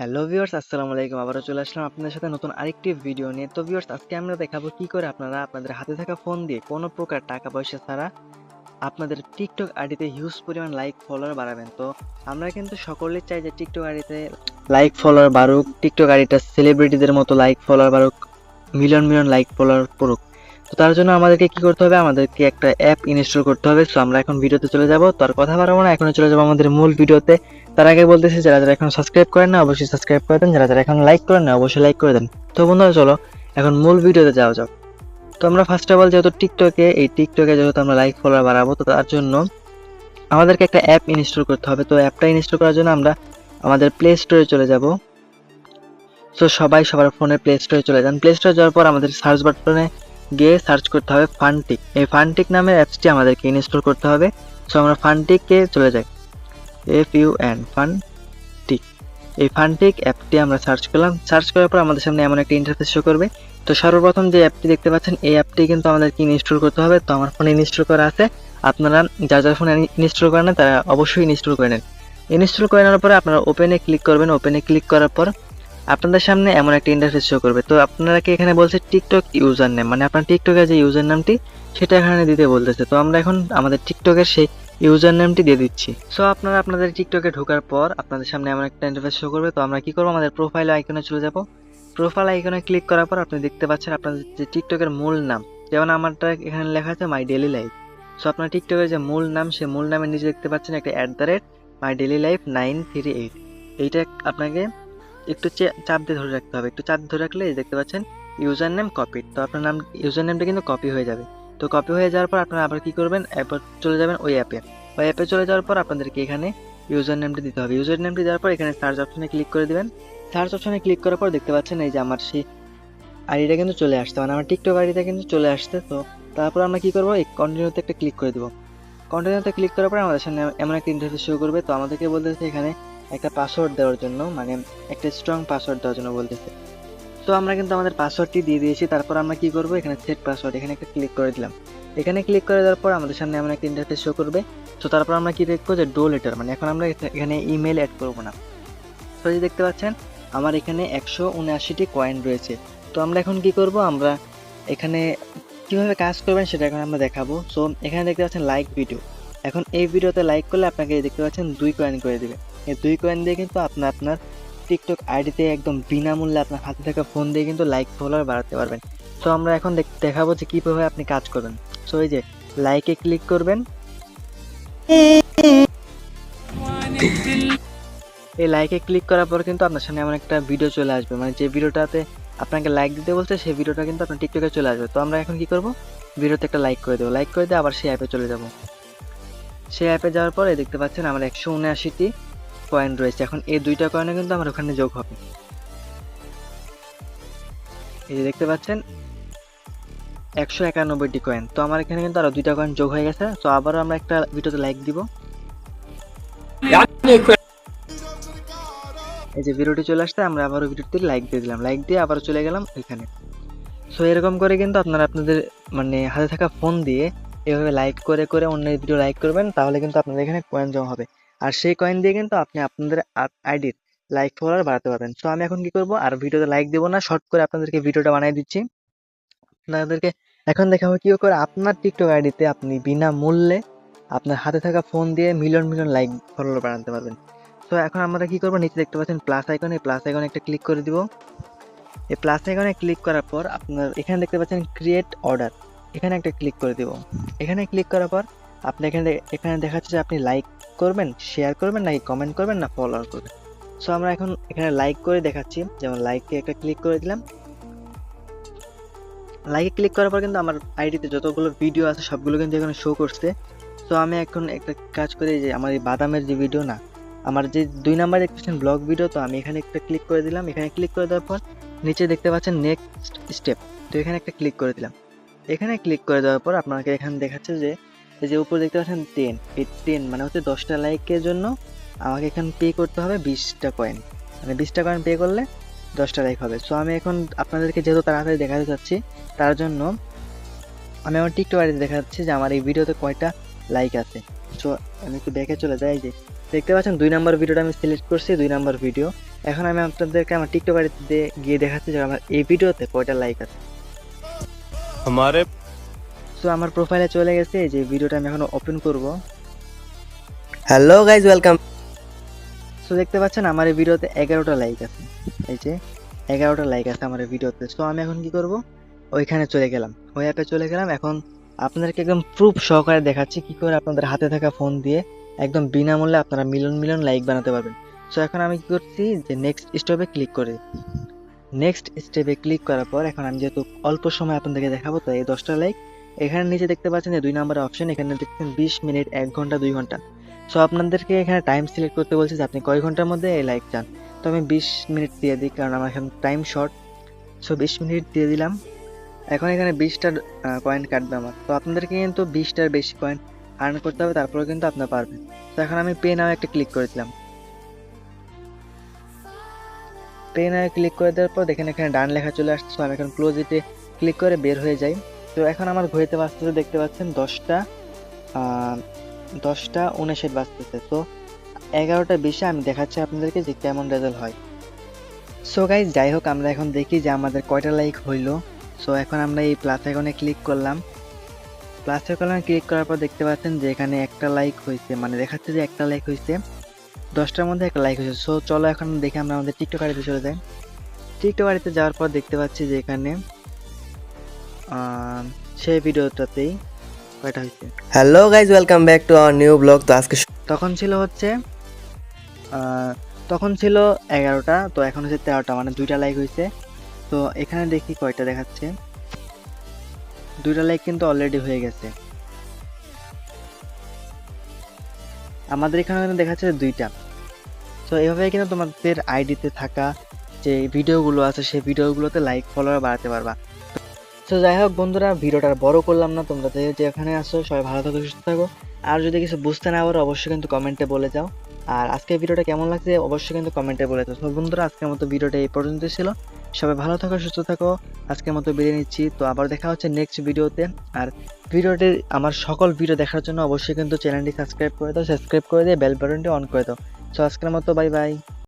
Hello viewers আসসালামু আলাইকুম। আবারও চলে আসলাম আপনাদের সাথে নতুন আরেকটি ভিডিও নিয়ে। তো ভিউয়ার্স আজকে আমরা দেখাবো কি করে আপনারা আপনাদের হাতে থাকা ফোন দিয়ে কোনো প্রকার টাকা পয়সা ছাড়া আপনাদের টিকটক আইডিতে হিউজ পরিমাণ লাইক ফলোয়ার বাড়াবেন। তো আমরা কিন্তু সকলেই চাই যে টিকটক আইডিতে লাইক ফলোয়ার বাড়ুক। টিকটক আইডিটা সেলিব্রিটিদের মতো লাইক ফলোয়ার বাড়ুক। মিলিয়ন মিলিয়ন লাইক ফলোয়ার পড়ুক। তো তার জন্য আমাদেরকে কি করতে হবে? আমাদেরকে একটা অ্যাপ ইনস্টল করতে হবে। সো আমরা এখন ভিডিওতে চলে যাব। তো আর কথা বাড়াবো না। এখন চলে যাব আমাদের মূল ভিডিওতে তার আগে বলতেছি, যারা যারা এখন সাবস্ক্রাইব করেন না, অবশ্যই সাবস্ক্রাইব করে দেন। যারা যারা এখন লাইক করেন না, অবশ্যই লাইক করে দেন। তো বন্ধুরা, চলো, এখন মূল ভিডিওতে যাওয়া যাক। তো আমরা ফার্স্ট অফ অল যেহেতু টিকটকে এই টিকটকে যেহেতু আমরা লাইক ফলোয়ার বাড়াবো, তো তার জন্য আমাদেরকে একটা অ্যাপ ইনস্টল করতে হবে। তো অ্যাপটা ইনস্টল করার জন্য আমরা আমাদের প্লে স্টোরে চলে যাব। তো সবাই সবার ফোনে প্লে স্টোরে চলে যান। প্লে স্টোরে যাওয়ার পর আমাদের সার্চ বাটনে গিয়ে সার্চ করতে হবে ফানটিক এই ফানটিক নামের অ্যাপসটি আমাদেরকে ইনস্টল করতে হবে। সো আমরা ফানটিকে চলে যাই। এফ ইউ এন ফানটিক এই ফানটিক অ্যাপটি আমরা সার্চ করলাম। সার্চ করার পর আমাদের সামনে এমন একটা ইন্টারফেস শো করবে। তো সর্বপ্রথম যে অ্যাপটি দেখতে পাচ্ছেন, এই অ্যাপটি কিন্তু আমাদেরকে ইনস্টল করতে হবে। তো আমার ফোনে ইনস্টল করা আছে। আপনারা যার যার ফোনে ইনস্টল করেন না, তারা অবশ্যই ইনস্টল করে নেন। ইনস্টল করে নেওয়ার পরে আপনারা ওপেনে ক্লিক করবেন। ওপেনে ক্লিক করার পর আপনাদের সামনে এমন একটা ইন্টারফেস শো করবে। তো আপনারা কি এখানে বলছে টিকটক ইউজার নেম মানে আপনার টিকটকের যে ইউজার নামটি সেটা এখানে দিতে বলতেছে। তো আমরা এখন আমাদের টিকটকের সেই ইউজার নেমটি দিয়ে দিচ্ছি। সো আপনারা আপনাদের টিকটকে ঢোকার পর আপনাদের সামনে এমন একটা ইন্টারফেস শো করবে। তো আমরা কি করব? আমাদের প্রোফাইল আইকনে চলে যাব। প্রোফাইল আইকনে ক্লিক করার পর আপনি দেখতে পাচ্ছেন আপনাদের যে টিকটকের মূল নাম। যেমন আমারটা এখানে লেখা আছে মাই ডেলি লাইফ সো আপনার টিকটকের যে মূল নাম সে মূল নামের নিচে দেখতে পাচ্ছেন একটা at the rate my daily life nine three eight এইটা আপনাকে একটু চাপ দিয়ে ধরে রাখতে হবে। একটু চাপ ধরে রাখলে দেখতে পাচ্ছেন ইউজার নেম কপি তো আপনার নাম ইউজার নেমটা কিন্তু কপি হয়ে যাবে। তো কপি হয়ে যাওয়ার পর আপনারা আবার কি করবেন? এরপর চলে যাবেন ওই অ্যাপে ওই অ্যাপে চলে যাওয়ার পর আপনাদেরকে এখানে ইউজার নেমটি দিতে হবে। ইউজার নেমটি দেওয়ার পর এখানে সার্চ অপশনে ক্লিক করে দিবেন। সার্চ অপশনে ক্লিক করার পর দেখতে পাচ্ছেন এই যে আমার সেই আইডিটা কিন্তু চলে আসতে মানে আমার টিকটক আইডিটা কিন্তু চলে আসতে তো তারপর আমরা কি করব? এই কন্টিনিউতে একটা ক্লিক করে দেবো। কন্টিনিউতে ক্লিক করার পর আমাদের সামনে এমন একটা ইন্টারফেস শুরু করবে। তো আমাদেরকে বলতেছে এখানে একটা পাসওয়ার্ড দেওয়ার জন্য মানে একটা স্ট্রং পাসওয়ার্ড দেওয়ার জন্য বলতেছে। তো আমরা কিন্তু আমাদের পাসওয়ার্ডটি দিয়ে দিয়েছি, তারপর আমরা কি করব? এখানে সেট পাসওয়ার্ড এখানে একটা ক্লিক করে দিলাম। এখানে ক্লিক করে দেওয়ার পর আমাদের সামনে এমন একটা ইন্টারফেস শো করবে। তো তারপর আমরা কি দেখব যে ডো লেটার মানে এখন আমরা এখা- এখানে ইমেল অ্যাড করব না। তো এই যে দেখতে পাচ্ছেন, আমার এখানে একশো উনআশিটি কয়েন রয়েছে। তো আমরা এখন কি করব? আমরা এখানে কীভাবে কাজ করবেন সেটা এখন আমরা দেখাবো। সো এখানে দেখতে পাচ্ছেন লাইক ভিডিও এখন এই ভিডিওতে লাইক করলে আপনাকে দেখতে পাচ্ছেন দুই কয়েন করে দেবে। এই দুই কয়েন দিয়ে কিন্তু আপনি আপনার টিকটক আইডিতে একদম বিনামূল্যে আপনার হাতে থাকা ফোন দিয়ে কিন্তু লাইক ফলোয়ার বাড়াতে পারবেন। তো আমরা এখন দেখ- দেখাবো যে কীভাবে আপনি কাজ করবেন। সো এই যে লাইকে ক্লিক করবেন। এই লাইকে ক্লিক করার পর কিন্তু আপনার সামনে এমন একটা ভিডিও চলে আসবে। মানে যে ভিডিওটাতে আপনাকে লাইক দিতে বলছে, সেই ভিডিওটা কিন্তু আপনার টিকটকে চলে আসবে। তো আমরা এখন কি করব? ভিডিওতে একটা লাইক করে দেবো। লাইক করে দিয়ে আবার সেই অ্যাপে চলে যাব। সেই অ্যাপে যাওয়ার পরে দেখতে পাচ্ছেন আমার একশো উনআশিটি কয়েন রয়েছে। এখন এই দুইটা কয়েনে কিন্তু আমার ওখানে যোগ হবে। এই যে দেখতে পাচ্ছেন, একশো একানব্বইটি কয়েন তো আমার এখানে কিন্তু আরও দুইটা কয়েন যোগ হয়ে গেছে। তো আবারও আমরা একটা ভিডিওতে লাইক দিব। এই যে ভিডিওটি চলে আসতে আমরা আবারও ভিডিওতে লাইক দিয়ে দিলাম। লাইক দিয়ে আবার চলে গেলাম এখানে। সো এরকম করে কিন্তু আপনারা আপনাদের মানে হাতে থাকা ফোন দিয়ে এভাবে লাইক করে করে অন্যের ভিডিও লাইক করবেন, তাহলে কিন্তু আপনাদের এখানে কয়েন জমা হবে। আর সেই কয়েন দিয়ে কিন্তু আপনি আপনাদের আইডির লাইক ফলোয়ার বাড়াতে পারবেন। তো আমি এখন কি করব? আর ভিডিওতে লাইক দেবো না শর্ট করে আপনাদেরকে ভিডিওটা বানিয়ে দিচ্ছি। আপনাদেরকে এখন দেখাবো কি করে আপনার টিকটক আইডিতে আপনি বিনামূল্যে আপনার হাতে থাকা ফোন দিয়ে মিলিয়ন মিলিয়ন লাইক ফলোয়ার বাড়াতে পারবেন। তো এখন আমরা কি করব? নিচে দেখতে পাচ্ছেন প্লাস আইকন প্লাস আইকনে একটা ক্লিক করে দিব। এই প্লাস আইকনে ক্লিক করার পর আপনার এখানে দেখতে পাচ্ছেন ক্রিয়েট অর্ডার এখানে একটা ক্লিক করে দিব। এখানে ক্লিক করার পর আপনি এখানে এখানে দেখাচ্ছে যে আপনি লাইক করবেন শেয়ার করবেন নাকি কমেন্ট করবেন না ফলোয়ার করবেন। সো আমরা এখন এখানে লাইক করে দেখাচ্ছি। যেমন লাইকে একটা ক্লিক করে দিলাম। লাইকে ক্লিক করার পর কিন্তু আমার আইডিতে যতগুলো ভিডিও আছে, সবগুলো কিন্তু এখানে শো করছে। তো আমি এখন একটা কাজ করি যে, আমার এই বাদামের যে ভিডিও না, আমার যে দুই নাম্বার দেখতেছেন ব্লগ ভিডিও তো আমি এখানে একটা ক্লিক করে দিলাম। এখানে ক্লিক করে দেওয়ার পর নিচে দেখতে পাচ্ছেন নেক্সট স্টেপ তো এখানে একটা ক্লিক করে দিলাম। এখানে ক্লিক করে দেওয়ার পর আপনাকে এখানে দেখাচ্ছে যে এই যে উপরে দেখতে পাচ্ছেন টেন এই টেন মানে হচ্ছে দশটা লাইকের জন্য আমাকে এখন পে করতে হবে বিশটা কয়েন মানে বিশটা কয়েন পে করলে দশটা লাইক হবে। সো আমি এখন আপনাদেরকে যেহেতু তাড়াতাড়ি দেখাতে চাচ্ছি, তার জন্য আমি আমার টিকটক আইডিতে দেখা যাচ্ছে যে আমার এই ভিডিওতে কয়টা লাইক আছে। সো আমি একটু ব্যাকে চলে যাই যে দেখতে পাচ্ছেন দুই নম্বর ভিডিওটা আমি সিলেক্ট করছি, দুই নম্বর ভিডিও এখন আমি আপনাদেরকে আমার টিকটক আইডিতে গিয়ে দেখাচ্ছি যে আমার এই ভিডিওতে কয়টা লাইক আছে। আমার সো আমার প্রোফাইলে চলে গেছে এই যে ভিডিওটা আমি এখন ওপেন করব। হ্যালো গাইজ ওয়েলকাম সো দেখতে পাচ্ছেন আমার এই ভিডিওতে এগারোটা লাইক আছে এই যে এগারোটা লাইক আছে আমার এই ভিডিওতে। সো আমি এখন কি করব? ওইখানে চলে গেলাম ওই অ্যাপে চলে গেলাম। এখন আপনাদেরকে একদম প্রুফ সহকারে দেখাচ্ছি কি করে আপনাদের হাতে থাকা ফোন দিয়ে একদম বিনামূল্যে আপনারা মিলন মিলন লাইক বানাতে পারবেন। সো এখন আমি কি করছি যে নেক্সট স্টেপে ক্লিক করে। নেক্সট স্টেপে ক্লিক করার পর এখন আমি যেহেতু অল্প সময় আপনাদেরকে দেখাবো তো এই দশটা লাইক এখানে নিচে দেখতে পাচ্ছেন যে দুই নাম্বার অপশন এখানে দেখছেন বিশ মিনিট, এক ঘণ্টা, দুই ঘণ্টা। সো আপনাদেরকে এখানে টাইম সিলেক্ট করতে বলছে যে আপনি কয় ঘণ্টার মধ্যে এই লাইক চান? তো আমি বিশ মিনিট দিয়ে দিই, কারণ আমার এখন টাইম শর্ট সো বিশ মিনিট দিয়ে দিলাম। এখন এখানে বিশটা কয়েন কাটবে আমার। তো আপনাদেরকে কিন্তু বিশটার বেশি কয়েন আর্ন করতে হবে তারপরে কিন্তু আপনার পারবেন। তো এখন আমি পে নাও একটা ক্লিক করে দিলাম পে নাও ক্লিক করে দেওয়ার পর দেখেন এখানে ডান লেখা চলে আসছে। আমি এখন ক্লোজ ক্লিক করে বের হয়ে যাই। তো এখন আমার ঘড়িতে বাজতেছে, দেখতে পাচ্ছেন দশটা দশটা উনষাট বাজতেছে। তো এগারোটা বিশে আমি দেখাচ্ছি আপনাদেরকে যে কেমন রেজাল্ট হয়। সো গাইজ যাই হোক, আমরা এখন দেখি যে আমাদের কয়টা লাইক হইল। সো এখন আমরা এই প্লাস আইকনে ক্লিক করলাম। প্লাস আইকনে ক্লিক করার পর দেখতে পাচ্ছেন যে এখানে একটা লাইক হয়েছে মানে দেখাচ্ছে যে একটা লাইক হয়েছে দশটার মধ্যে একটা লাইক হয়েছে সো চলো এখন দেখে আমরা আমাদের টিকটক আইডিতে চলে যাই। টিকটক আইডিতে যাওয়ার পর দেখতে পাচ্ছি যে এখানে সেই ভিডিওটাতেই কয়টা হয়েছে? Hello guys welcome back to our new blog তো আজকে তখন ছিল হচ্ছে তখন ছিল এগারোটা তো এখন হচ্ছে তেরোটা মানে দুইটা লাইক হয়েছে। তো এখানে দেখি কয়টা দেখাচ্ছে। দুইটা লাইক কিন্তু অলরেডি হয়ে গেছে। আমাদের এখানে কিন্তু দেখাচ্ছে দুইটা। তো এইভাবে কিন্তু তোমাদের আইডিতে থাকা যে ভিডিওগুলো আছে সেই ভিডিওগুলোতে লাইক ফলোয়ার বাড়াতে পারবা। তো যাই হোক বন্ধুরা, ভিডিওটা বড় করলাম না, তোমরা যে এখানে আসো সবাই ভালো থাকো, সুস্থ থাকো। আর যদি কিছু বুঝতে না পারো, অবশ্যই কিন্তু কমেন্টে বলে যাও। আর আজকের ভিডিওটা কেমন লাগছে, অবশ্যই কিন্তু কমেন্টে বলে দাও বন্ধুরা, আজকের মতো ভিডিওটা এই পর্যন্ত ছিল। সবাই ভালো থাকো, সুস্থ থাকো। আজকের মতো বিদায় নিচ্ছি। তো আবার দেখা হচ্ছে নেক্সট ভিডিওতে। আর ভিডিওটি, আমার সকল ভিডিও দেখার জন্য অবশ্যই কিন্তু চ্যানেলটি সাবস্ক্রাইব করে দাও সাবস্ক্রাইব করে দিয়ে বেল বাটনটি অন করে দাও। তো আজকের মতো বাই বাই